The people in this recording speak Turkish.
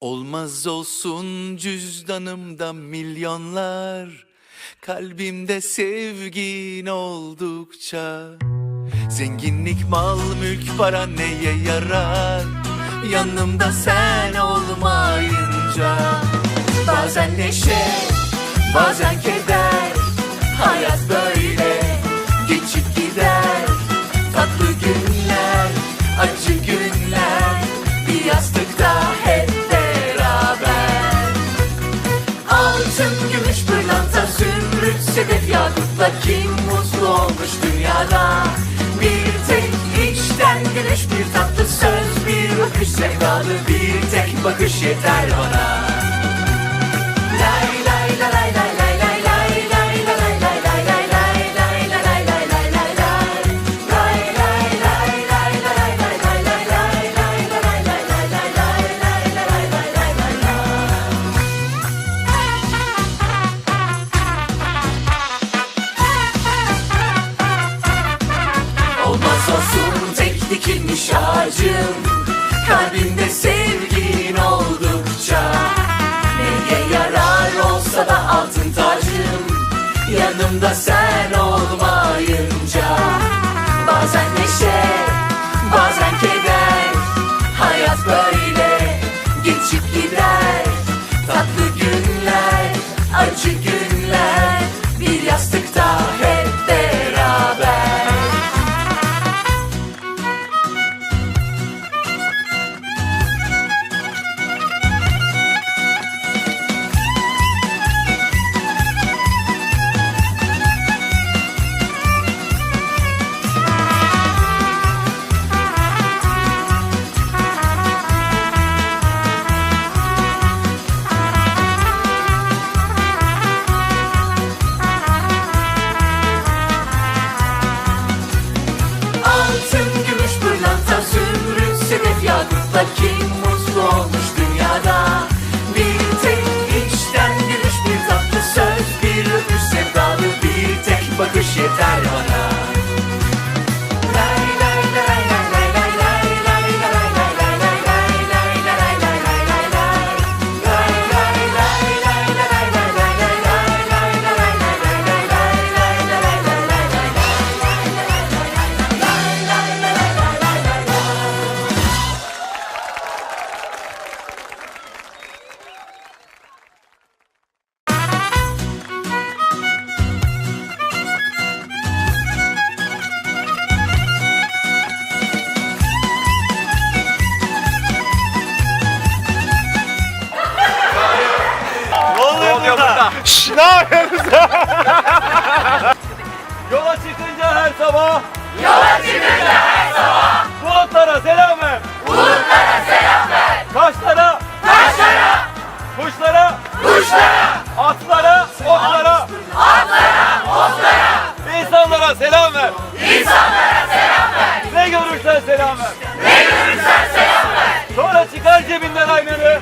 Olmaz olsun cüzdanımda milyonlar Kalbimde sevgin oldukça. Zenginlik, mal, mülk, para neye yarar? Yanımda sen olmayınca Bazen neşe, bazen keder yakutla Kim mutlu olmuş dünyada? Bir tek içten gülüş, bir tatlı söz Bir bakış sevdalı, bir tek bakış yeter bana. Lay olsun tek dikilmiş ağacım. Kalbimde sevgin oldukça Neye yarar olsa da altın tacım. Yanımda sen Sociedade Rural. Ne yapıyorsunuz Yola çıkınca her sabah. Yola çıkınca her sabah. Bulutlara selam ver. Bulutlara selam ver. Kaşlara Kaşlara Kuşlara. Kuşlara. Atlara. Otlara. Atlara. Otlara. İnsanlara selam ver. İnsanlara selam ver. Ne görürsen selam ver. Ne görürsen selam ver. Sonra çıkar cebinden aynanı